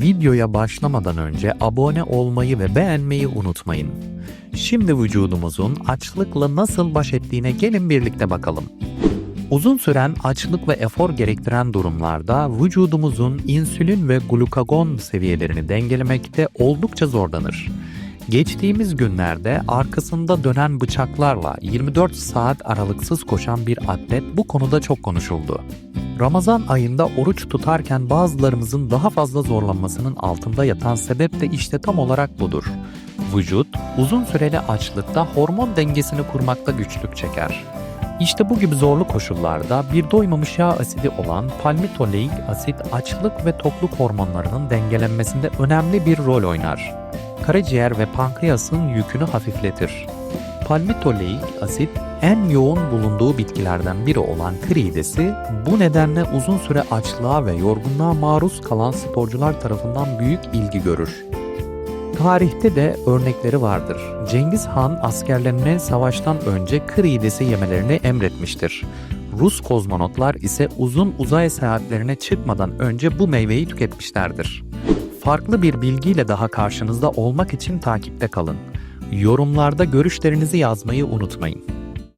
Videoya başlamadan önce abone olmayı ve beğenmeyi unutmayın. Şimdi vücudumuzun açlıkla nasıl baş ettiğine gelin birlikte bakalım. Uzun süren açlık ve efor gerektiren durumlarda vücudumuzun insülin ve glukagon seviyelerini dengelemekte oldukça zorlanır. Geçtiğimiz günlerde arkasında dönen bıçaklarla 24 saat aralıksız koşan bir atlet bu konuda çok konuşuldu. Ramazan ayında oruç tutarken bazılarımızın daha fazla zorlanmasının altında yatan sebep de işte tam olarak budur. Vücut uzun süreli açlıkta hormon dengesini kurmakta güçlük çeker. İşte bu gibi zorlu koşullarda bir doymamış yağ asidi olan palmitoleik asit açlık ve tokluk hormonlarının dengelenmesinde önemli bir rol oynar. Karaciğer ve pankreasın yükünü hafifletir. Palmitoleik asit en yoğun bulunduğu bitkilerden biri olan kridesi bu nedenle uzun süre açlığa ve yorgunluğa maruz kalan sporcular tarafından büyük ilgi görür. Tarihte de örnekleri vardır. Cengiz Han askerlerine savaştan önce kridesi yemelerini emretmiştir. Rus kozmonotlar ise uzun uzay seyahatlerine çıkmadan önce bu meyveyi tüketmişlerdir. Farklı bir bilgiyle daha karşınızda olmak için takipte kalın. Yorumlarda görüşlerinizi yazmayı unutmayın.